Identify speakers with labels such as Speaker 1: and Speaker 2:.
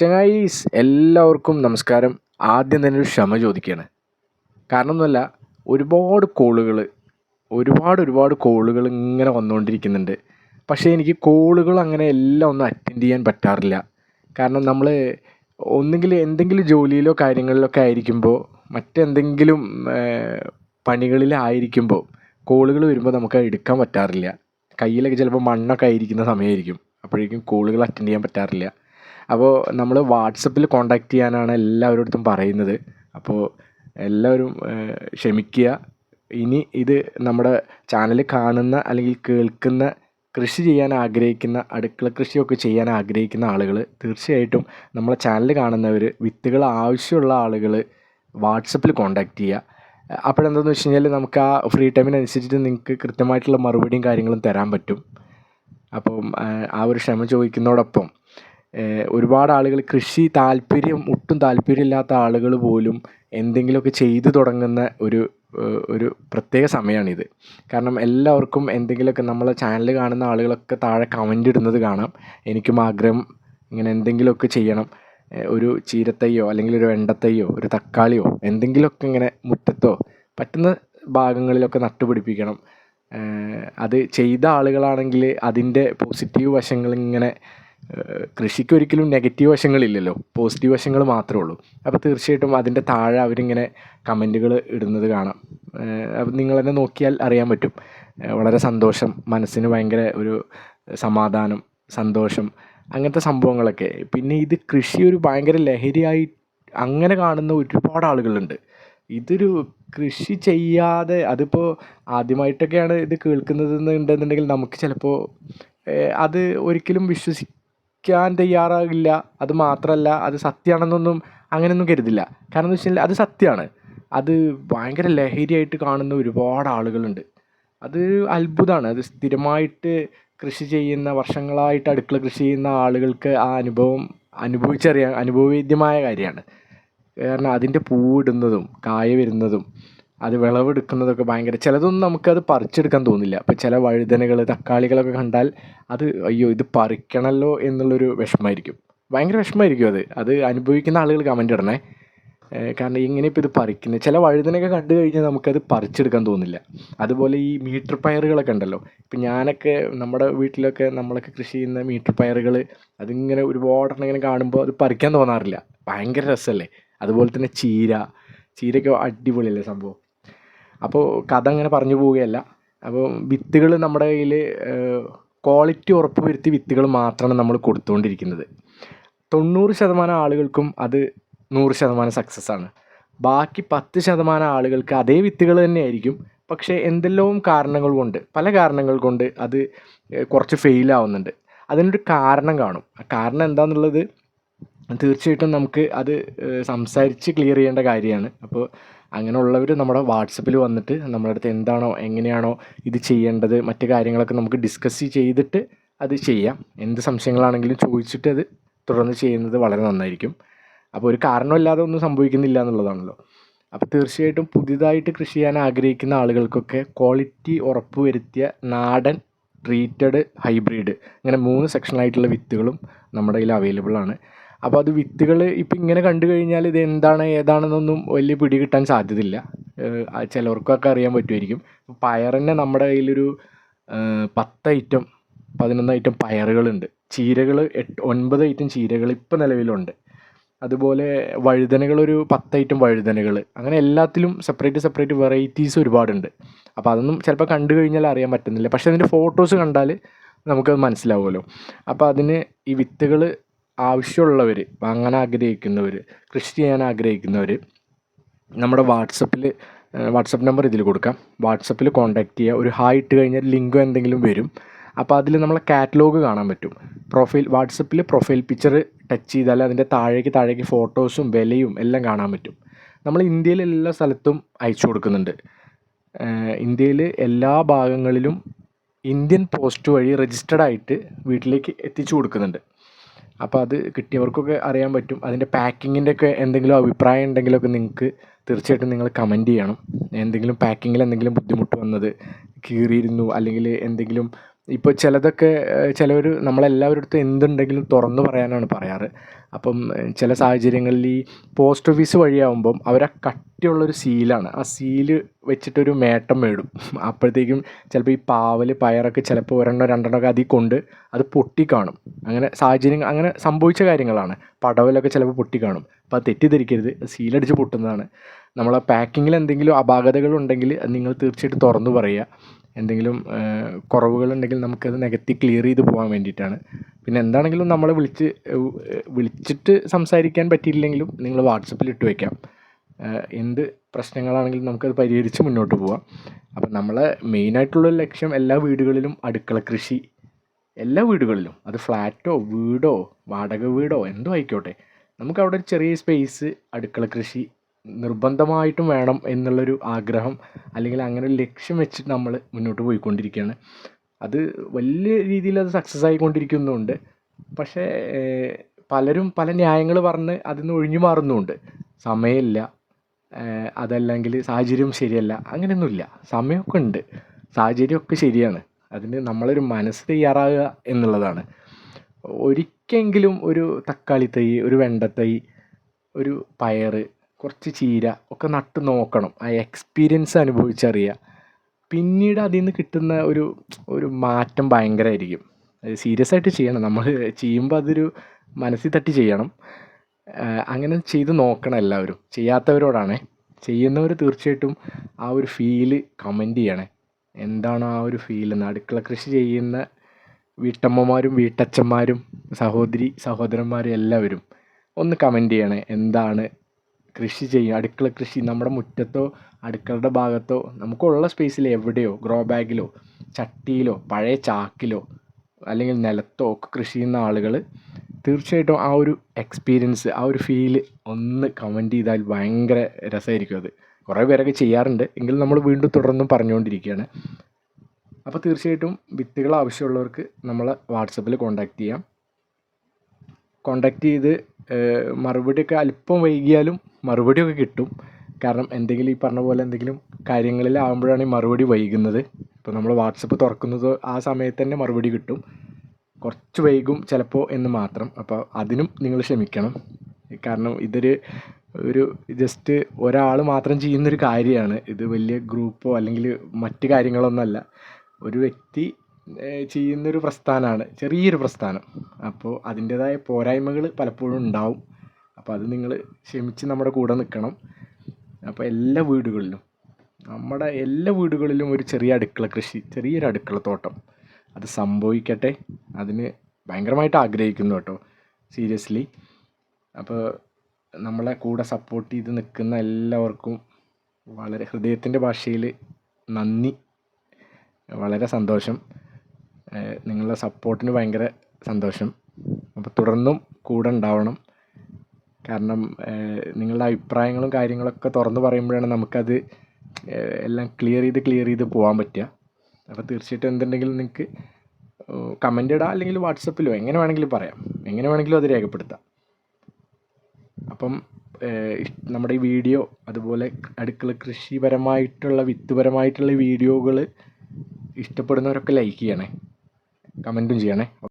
Speaker 1: ചങ്ങായീസ് എല്ലാവർക്കും നമസ്കാരം. ആദ്യം തന്നെ ഒരു ക്ഷമ ചോദിക്കുകയാണ് കാരണം ഒരുപാട് കോളുകൾ ഒരുപാട് ഒരുപാട് കോളുകൾ ഇങ്ങനെ വന്നുകൊണ്ടിരിക്കുന്നുണ്ട്. പക്ഷേ എനിക്ക് കോളുകൾ അങ്ങനെ എല്ലാം ഒന്നും അറ്റൻഡ് ചെയ്യാൻ പറ്റാറില്ല. കാരണം നമ്മൾ ഒന്നുകിൽ എന്തെങ്കിലും ജോലിയിലോ കാര്യങ്ങളിലൊക്കെ ആയിരിക്കുമ്പോൾ മറ്റെന്തെങ്കിലും പണികളിലായിരിക്കുമ്പോൾ കോളുകൾ വരുമ്പോൾ നമുക്ക് എടുക്കാൻ പറ്റാറില്ല. കയ്യിലൊക്കെ ചിലപ്പോൾ മണ്ണൊക്കെ ആയിരിക്കുന്ന സമയമായിരിക്കും. അപ്പോഴേക്കും കോളുകൾ അറ്റൻഡ് ചെയ്യാൻ പറ്റാറില്ല. അപ്പോൾ നമ്മൾ വാട്സപ്പിൽ കോൺടാക്റ്റ് ചെയ്യാനാണ് എല്ലാവരോടും പറയുന്നത്. അപ്പോൾ എല്ലാവരും ക്ഷമിക്കുക. ഇനി ഇത് നമ്മുടെ ചാനൽ കാണുന്ന അല്ലെങ്കിൽ കേൾക്കുന്ന കൃഷി ചെയ്യാൻ ആഗ്രഹിക്കുന്ന അടുക്കള കൃഷിയൊക്കെ ചെയ്യാൻ ആഗ്രഹിക്കുന്ന ആളുകൾ തീർച്ചയായിട്ടും നമ്മളെ ചാനൽ കാണുന്നവർ വിത്തുകൾ ആവശ്യമുള്ള ആളുകൾ വാട്സപ്പിൽ കോൺടാക്റ്റ് ചെയ്യുക. അപ്പോഴെന്താണെന്ന് വെച്ച് കഴിഞ്ഞാൽ നമുക്ക് ആ ഫ്രീ ടൈമിനനുസരിച്ചിട്ട് നിങ്ങൾക്ക് കൃത്യമായിട്ടുള്ള മറുപടിയും കാര്യങ്ങളും തരാൻ പറ്റും. അപ്പം ആ ഒരു ക്ഷമ ചോദിക്കുന്നതോടൊപ്പം ഒരുപാട് ആളുകൾ കൃഷി താല്പര്യം ഒട്ടും താല്പര്യമില്ലാത്ത ആളുകൾ പോലും എന്തെങ്കിലുമൊക്കെ ചെയ്തു തുടങ്ങുന്ന ഒരു ഒരു പ്രത്യേക സമയമാണിത്. കാരണം എല്ലാവർക്കും എന്തെങ്കിലുമൊക്കെ നമ്മളെ ചാനൽ കാണുന്ന ആളുകളൊക്കെ താഴെ കമന്റ് ഇടുന്നത് കാണാം. എനിക്കും ആഗ്രഹം ഇങ്ങനെ എന്തെങ്കിലുമൊക്കെ ചെയ്യണം. ഒരു ചീരത്തയ്യോ അല്ലെങ്കിൽ ഒരു വെണ്ടത്തയ്യോ ഒരു തക്കാളിയോ എന്തെങ്കിലുമൊക്കെ ഇങ്ങനെ മുറ്റത്തോ പറ്റുന്ന ഭാഗങ്ങളിലൊക്കെ നട്ടുപിടിപ്പിക്കണം. അത് ചെയ്ത ആളുകളാണെങ്കിൽ അതിന്റെ പോസിറ്റീവ് വശങ്ങൾ ഇങ്ങനെ കൃഷിക്ക് ഒരിക്കലും നെഗറ്റീവ് വശങ്ങളില്ലല്ലോ. പോസിറ്റീവ് വശങ്ങൾ മാത്രമേ ഉള്ളൂ. അപ്പോൾ തീർച്ചയായിട്ടും അതിന്റെ താഴെ അവരിങ്ങനെ കമന്റുകൾ ഇടുന്നത് കാണാം. അപ്പം നിങ്ങൾ തന്നെ നോക്കിയാൽ അറിയാൻ പറ്റും. വളരെ സന്തോഷം. മനസ്സിന് ഭയങ്കര ഒരു സമാധാനം സന്തോഷം അങ്ങനത്തെ സംഭവങ്ങളൊക്കെ. പിന്നെ ഇത് കൃഷി ഒരു ഭയങ്കര ലഹരിയായി അങ്ങനെ കാണുന്ന ഒരുപാട് ആളുകളുണ്ട്. ഇതൊരു കൃഷി ചെയ്യാതെ അതിപ്പോൾ ആദ്യമായിട്ടൊക്കെയാണ് ഇത് കേൾക്കുന്നത് ഉണ്ടെന്നുണ്ടെങ്കിൽ നമുക്ക് ചിലപ്പോൾ അത് ഒരിക്കലും വിശ്വസിക്കാൻ തയ്യാറാകില്ല. അത് മാത്രമല്ല അത് സത്യമാണെന്നൊന്നും അങ്ങനെയൊന്നും കരുതില്ല. കാരണം എന്ന് വെച്ചാൽ അത് സത്യമാണ് അത് ഭയങ്കര ലഹരിയായിട്ട് കാണുന്ന ഒരുപാട് ആളുകളുണ്ട്. അത് അത്ഭുതമാണ് അത് സ്ഥിരമായിട്ട് കൃഷി ചെയ്യുന്ന വർഷങ്ങളായിട്ട് അടുക്കള കൃഷി ചെയ്യുന്ന ആളുകൾക്ക് ആ അനുഭവം അനുഭവിച്ചറിയാൻ അനുഭവവേദ്യമായ കാര്യമാണ്. കാരണം അതിന്റെ പൂവിടുന്നതും കായ വരുന്നതും അത് വിളവെടുക്കുന്നതൊക്കെ ഭയങ്കര ചിലതൊന്നും നമുക്കത് പറിച്ചെടുക്കാൻ തോന്നില്ല. അപ്പോൾ ചില വഴുതനകൾ തക്കാളികളൊക്കെ കണ്ടാൽ അത് അയ്യോ ഇത് പറിക്കണമല്ലോ എന്നുള്ളൊരു വിഷമമായിരിക്കും. ഭയങ്കര വിഷമമായിരിക്കും അത്. അത് അനുഭവിക്കുന്ന ആളുകൾ കമന്റ് ഇടണേ. കാരണം ഇങ്ങനെ ഇപ്പോൾ ഇത് പറിക്കുന്നത് ചില വഴുതനൊക്കെ കണ്ടു കഴിഞ്ഞാൽ നമുക്കത് പറിച്ചെടുക്കാൻ തോന്നില്ല. അതുപോലെ ഈ മീറ്റർ പയറുകളൊക്കെ ഉണ്ടല്ലോ. ഇപ്പം ഞാനൊക്കെ നമ്മുടെ വീട്ടിലൊക്കെ നമ്മളൊക്കെ കൃഷി ചെയ്യുന്ന മീറ്റർ പയറുകൾ അതിങ്ങനെ ഒരുപാടെണ്ണം ഇങ്ങനെ കാണുമ്പോൾ അത് പറിക്കാൻ തോന്നാറില്ല. ഭയങ്കര രസമല്ലേ? അതുപോലെ തന്നെ ചീര. ചീരയ്ക്ക് അടിപൊളിയല്ലേ സംഭവം? അപ്പോൾ കഥ അങ്ങനെ പറഞ്ഞു പോവുകയല്ല. അപ്പോൾ വിത്തുകൾ നമ്മുടെ കയ്യിൽ ക്വാളിറ്റി ഉറപ്പ് വരുത്തി വിത്തുകൾ മാത്രമാണ് നമ്മൾ കൊടുത്തുകൊണ്ടിരിക്കുന്നത് തൊണ്ണൂറ് ശതമാനം ആളുകൾക്കും അത് നൂറ് ശതമാനം സക്സസ് ആണ്. ബാക്കി പത്ത് ശതമാനം ആളുകൾക്ക് അതേ വിത്തുകൾ തന്നെയായിരിക്കും. പക്ഷേ എന്തെല്ലാം കാരണങ്ങൾ കൊണ്ട് പല കാരണങ്ങൾ കൊണ്ട് അത് കുറച്ച് ഫെയിലാവുന്നുണ്ട് അതിനൊരു കാരണം കാണും. ആ കാരണം എന്താണെന്നുള്ളത് തീർച്ചയായിട്ടും നമുക്ക് അത് സംസാരിച്ച് ക്ലിയർ ചെയ്യേണ്ട കാര്യമാണ്. അപ്പോൾ അങ്ങനെയുള്ളവർ നമ്മുടെ വാട്സപ്പിൽ വന്നിട്ട് നമ്മുടെ അടുത്ത് എന്താണോ എങ്ങനെയാണോ ഇത് ചെയ്യേണ്ടത് മറ്റു കാര്യങ്ങളൊക്കെ നമുക്ക് ഡിസ്കസ് ചെയ്തിട്ട് അത് ചെയ്യാം. എന്ത് സംശയങ്ങളാണെങ്കിലും ചോദിച്ചിട്ട് അത് തുടർന്ന് ചെയ്യുന്നത് വളരെ നന്നായിരിക്കും. അപ്പോൾ ഒരു കാരണമില്ലാതെ ഒന്നും സംഭവിക്കുന്നില്ല എന്നുള്ളതാണല്ലോ. അപ്പോൾ തീർച്ചയായിട്ടും പുതിയതായിട്ട് കൃഷി ചെയ്യാൻ ആഗ്രഹിക്കുന്ന ആളുകൾക്കൊക്കെ ക്വാളിറ്റി ഉറപ്പുവരുത്തിയ നാടൻ ട്രീറ്റഡ് ഹൈബ്രിഡ് ഇങ്ങനെ മൂന്ന് സെക്ഷനായിട്ടുള്ള വിത്തുകളും നമ്മുടെ കയ്യിൽ അവൈലബിൾ ആണ്. അപ്പോൾ അത് വിത്തുകൾ ഇപ്പം ഇങ്ങനെ കണ്ടു കഴിഞ്ഞാൽ ഇത് എന്താണ് ഏതാണെന്നൊന്നും വലിയ പിടി കിട്ടാൻ സാധ്യതയില്ല. ചിലർക്കൊക്കെ അറിയാൻ പറ്റുമായിരിക്കും. പയർ തന്നെ നമ്മുടെ കയ്യിലൊരു പത്ത് ഐറ്റം പതിനൊന്ന് ഐറ്റം പയറുകളുണ്ട്. ചീരകൾ എട്ട് ഒൻപത് ഐറ്റം ചീരകൾ ഇപ്പം നിലവിലുണ്ട്. അതുപോലെ വഴുതനകൾ ഒരു പത്ത് ഐറ്റം വഴുതനകൾ അങ്ങനെ എല്ലാത്തിലും സെപ്പറേറ്റ് സെപ്പറേറ്റ് വെറൈറ്റീസ് ഒരുപാടുണ്ട്. അപ്പോൾ അതൊന്നും ചിലപ്പോൾ കണ്ടു കഴിഞ്ഞാൽ അറിയാൻ പറ്റുന്നില്ല. പക്ഷേ അതിന്റെ ഫോട്ടോസ് കണ്ടാൽ നമുക്കത് മനസ്സിലാവുമല്ലോ. അപ്പോൾ അതിന് ഈ വിത്തുകൾ ആവശ്യമുള്ളവർ വാങ്ങാൻ ആഗ്രഹിക്കുന്നവർ കൃഷി ചെയ്യാൻ ആഗ്രഹിക്കുന്നവർ നമ്മുടെ വാട്സപ്പിൽ വാട്സപ്പ് നമ്പർ ഇതിൽ കൊടുക്കാം. വാട്സപ്പിൽ കോൺടാക്റ്റ് ചെയ്യുക ഒരു ഹായ് ഇട്ട് കഴിഞ്ഞാൽ ലിങ്കോ എന്തെങ്കിലും വരും. അപ്പോൾ അതിൽ നമ്മളെ കാറ്റലോഗ് കാണാൻ പറ്റും. പ്രൊഫൈൽ വാട്സപ്പിൽ പ്രൊഫൈൽ പിക്ചർ ടച്ച് ചെയ്താൽ അതിന്റെ താഴേക്ക് താഴേക്ക് ഫോട്ടോസും വിലയും എല്ലാം കാണാൻ പറ്റും. നമ്മൾ ഇന്ത്യയിലെ എല്ലാ സ്ഥലത്തും അയച്ചു കൊടുക്കുന്നുണ്ട്. ഇന്ത്യയിൽ എല്ലാ ഭാഗങ്ങളിലും ഇന്ത്യൻ പോസ്റ്റ് വഴി രജിസ്റ്റർഡ് ആയിട്ട് വീട്ടിലേക്ക് എത്തിച്ചു കൊടുക്കുന്നുണ്ട്. അപ്പോൾ അത് കിട്ടിയവർക്കൊക്കെ അറിയാൻ പറ്റും. അതിന്റെ പാക്കിങ്ങിന്റെ ഒക്കെ എന്തെങ്കിലും അഭിപ്രായം ഉണ്ടെങ്കിലൊക്കെ നിങ്ങൾക്ക് തീർച്ചയായിട്ടും നിങ്ങൾ കമന്റ് ചെയ്യണം. എന്തെങ്കിലും പാക്കിങ്ങിൽ എന്തെങ്കിലും ബുദ്ധിമുട്ട് വന്നത് കീറിയിരുന്നു അല്ലെങ്കിൽ എന്തെങ്കിലും ഇപ്പോൾ ചിലതൊക്കെ ചിലവർ നമ്മളെല്ലാവരുടെ അടുത്ത് എന്തുണ്ടെങ്കിലും തുറന്നു പറയാനാണ് പറയാറ്. അപ്പം ചില സാഹചര്യങ്ങളിൽ ഈ പോസ്റ്റ് ഓഫീസ് വഴിയാകുമ്പം അവരെ കട്ടിയുള്ളൊരു സീലാണ്. ആ സീൽ വെച്ചിട്ടൊരു മേട്ടം മേടും. അപ്പോഴത്തേക്കും ചിലപ്പോൾ ഈ പാവൽ പയറൊക്കെ ചിലപ്പോൾ ഒരെണ്ണോ രണ്ടെണ്ണോ ഒക്കെ അതിൽ കൊണ്ട് അത് പൊട്ടിക്കാണും. അങ്ങനെ സാഹചര്യം അങ്ങനെ സംഭവിച്ച കാര്യങ്ങളാണ്. പടവലൊക്കെ ചിലപ്പോൾ പൊട്ടിക്കാണും. അപ്പോൾ അത് തെറ്റിദ്ധരിക്കരുത്. സീലടിച്ച് പൊട്ടുന്നതാണ്. നമ്മളെ പാക്കിങ്ങിൽ എന്തെങ്കിലും അപാകതകളുണ്ടെങ്കിൽ നിങ്ങൾ തീർച്ചയായിട്ടും തുറന്നു പറയുക. എന്തെങ്കിലും കുറവുകളുണ്ടെങ്കിൽ നമുക്കത് നികത്തി ക്ലിയർ ചെയ്ത് പോകാൻ വേണ്ടിയിട്ടാണ്. പിന്നെ എന്താണെങ്കിലും നമ്മളെ വിളിച്ച് വിളിച്ചിട്ട് സംസാരിക്കാൻ പറ്റിയില്ലെങ്കിലും നിങ്ങൾ വാട്സപ്പിൽ ഇട്ട് വയ്ക്കാം എന്ത് പ്രശ്നങ്ങളാണെങ്കിലും നമുക്കത് പരിഹരിച്ച് മുന്നോട്ട് പോവാം. അപ്പം നമ്മളെ മെയിനായിട്ടുള്ള ലക്ഷ്യം എല്ലാ വീടുകളിലും അടുക്കള കൃഷി. എല്ലാ വീടുകളിലും. അത് ഫ്ലാറ്റോ വീടോ വാടക വീടോ എന്തോ ആയിക്കോട്ടെ. നമുക്കവിടെ ഒരു ചെറിയ സ്പേസ് അടുക്കള കൃഷി നിർബന്ധമായിട്ടും വേണം എന്നുള്ളൊരു ആഗ്രഹം അല്ലെങ്കിൽ അങ്ങനെ ഒരു ലക്ഷ്യം വെച്ചിട്ട് നമ്മൾ മുന്നോട്ട് പോയിക്കൊണ്ടിരിക്കുകയാണ് അത് വലിയ രീതിയിൽ അത് സക്സസ് ആയിക്കൊണ്ടിരിക്കുന്നുണ്ട്. പക്ഷേ പലരും പല ന്യായങ്ങൾ പറഞ്ഞ് അതിൽ നിന്ന് ഒഴിഞ്ഞു മാറുന്നുമുണ്ട് സമയമില്ല. അതല്ലെങ്കിൽ സാഹചര്യം ശരിയല്ല. അങ്ങനെയൊന്നുമില്ല. സമയമൊക്കെ ഉണ്ട്. സാഹചര്യമൊക്കെ ശരിയാണ്. അതിന് നമ്മളൊരു മനസ്സ് തയ്യാറാകുക എന്നുള്ളതാണ്. ഒരിക്കലെങ്കിലും ഒരു തക്കാളി തൈ ഒരു വെണ്ടത്തൈ ഒരു പയർ കുറച്ച് ചീര ഒക്കെ നട്ട് നോക്കണം. ആ എക്സ്പീരിയൻസ് അനുഭവിച്ചറിയുക. പിന്നീട് അതിൽ നിന്ന് കിട്ടുന്ന ഒരു ഒരു മാറ്റം ഭയങ്കരമായിരിക്കും സീരിയസ് ആയിട്ട് ചെയ്യണം. നമ്മൾ ചെയ്യുമ്പോൾ അതൊരു മനസ്സിൽ തട്ടി ചെയ്യണം. അങ്ങനെ ചെയ്ത് നോക്കണം എല്ലാവരും. ചെയ്യാത്തവരോടാണേ. ചെയ്യുന്നവർ തീർച്ചയായിട്ടും ആ ഒരു ഫീൽ കമന്റ് ചെയ്യണേ. എന്താണ് ആ ഒരു ഫീൽ എന്ന് അടുക്കള കൃഷി ചെയ്യുന്ന വീട്ടമ്മമാരും വീട്ടച്ഛന്മാരും സഹോദരി സഹോദരന്മാരും എല്ലാവരും ഒന്ന് കമന്റ് ചെയ്യണേ. എന്താണ് കൃഷി ചെയ്യുക അടുക്കള കൃഷി നമ്മുടെ മുറ്റത്തോ അടുക്കളയുടെ ഭാഗത്തോ നമുക്കുള്ള സ്പേസിൽ എവിടെയോ ഗ്രോ ബാഗിലോ ചട്ടിയിലോ പഴയ ചാക്കിലോ അല്ലെങ്കിൽ നിലത്തോ ഒക്കെ കൃഷി ചെയ്യുന്ന ആളുകൾ തീർച്ചയായിട്ടും ആ ഒരു എക്സ്പീരിയൻസ് ആ ഒരു ഫീൽ ഒന്ന് കമന്റ് ചെയ്താൽ ഭയങ്കര രസമായിരിക്കും അത്. കുറേ പേരൊക്കെ ചെയ്യാറുണ്ട്. എങ്കിലും നമ്മൾ വീണ്ടും തുടർന്നും പറഞ്ഞുകൊണ്ടിരിക്കുകയാണ്. അപ്പോൾ തീർച്ചയായിട്ടും വിത്തുകൾ ആവശ്യമുള്ളവർക്ക് നമ്മളെ വാട്സപ്പിൽ കോൺടാക്റ്റ് ചെയ്യാം. കോൺടാക്റ്റ് ചെയ്ത് മറുപടിയൊക്കെ അല്പം വൈകിയാലും മറുപടിയൊക്കെ കിട്ടും. കാരണം എന്തെങ്കിലും ഈ പറഞ്ഞ പോലെ എന്തെങ്കിലും കാര്യങ്ങളിൽ ആകുമ്പോഴാണ് ഈ മറുപടി വൈകുന്നത്. ഇപ്പോൾ നമ്മൾ വാട്സപ്പ് തുറക്കുന്നത് ആ സമയത്ത് തന്നെ മറുപടി കിട്ടും. കുറച്ച് വൈകും ചിലപ്പോൾ എന്ന് മാത്രം. അപ്പോൾ അതിനും നിങ്ങൾ ക്ഷമിക്കണം. കാരണം ഇതൊരു ഒരു ജസ്റ്റ് ഒരാൾ മാത്രം ചെയ്യുന്നൊരു കാര്യമാണ്. ഇത് വലിയ ഗ്രൂപ്പോ അല്ലെങ്കിൽ മറ്റ് കാര്യങ്ങളൊന്നുമല്ല. ഒരു വ്യക്തി ചെയ്യുന്നൊരു പ്രസ്ഥാനമാണ് ചെറിയൊരു പ്രസ്ഥാനം. അപ്പോൾ അതിന്റേതായ പോരായ്മകൾ പലപ്പോഴും ഉണ്ടാവും. അപ്പോൾ അത് നിങ്ങൾ ക്ഷമിച്ച് നമ്മുടെ കൂടെ നിൽക്കണം അപ്പോൾ എല്ലാ വീടുകളിലും നമ്മുടെ എല്ലാ വീടുകളിലും ഒരു ചെറിയ അടുക്കള കൃഷി ചെറിയൊരു അടുക്കള തോട്ടം. അത് സംഭവിക്കട്ടെ. അതിന് ഭയങ്കരമായിട്ട് ആഗ്രഹിക്കുന്നു കേട്ടോ. സീരിയസ്ലി. അപ്പോൾ നമ്മളെ കൂടെ സപ്പോർട്ട് ചെയ്ത് നിൽക്കുന്ന എല്ലാവർക്കും വളരെ ഹൃദയത്തിന്റെ ഭാഷയിൽ നന്ദി. വളരെ സന്തോഷം. നിങ്ങളുടെ സപ്പോർട്ടിന് ഭയങ്കര സന്തോഷം. അപ്പോൾ തുടർന്നും കൂടെ ഉണ്ടാവണം. കാരണം നിങ്ങളുടെ അഭിപ്രായങ്ങളും കാര്യങ്ങളൊക്കെ തുറന്ന് പറയുമ്പോഴാണ് നമുക്കത് എല്ലാം ക്ലിയർ ചെയ്ത് ക്ലിയർ ചെയ്ത് പോകാൻ പറ്റുക. അപ്പോൾ തീർച്ചയായിട്ടും എന്തുണ്ടെങ്കിലും നിങ്ങൾക്ക് കമന്റ് ഇടാം അല്ലെങ്കിൽ വാട്സപ്പിലോ എങ്ങനെ വേണമെങ്കിലും പറയാം. എങ്ങനെ വേണമെങ്കിലും അത് രേഖപ്പെടുത്താം. അപ്പം നമ്മുടെ ഈ വീഡിയോ അതുപോലെ അടുക്കള കൃഷിപരമായിട്ടുള്ള വിത്തുപരമായിട്ടുള്ള വീഡിയോകൾ ഇഷ്ടപ്പെടുന്നവരൊക്കെ ലൈക്ക് ചെയ്യണേ. കമന്റും ചെയ്യണേ.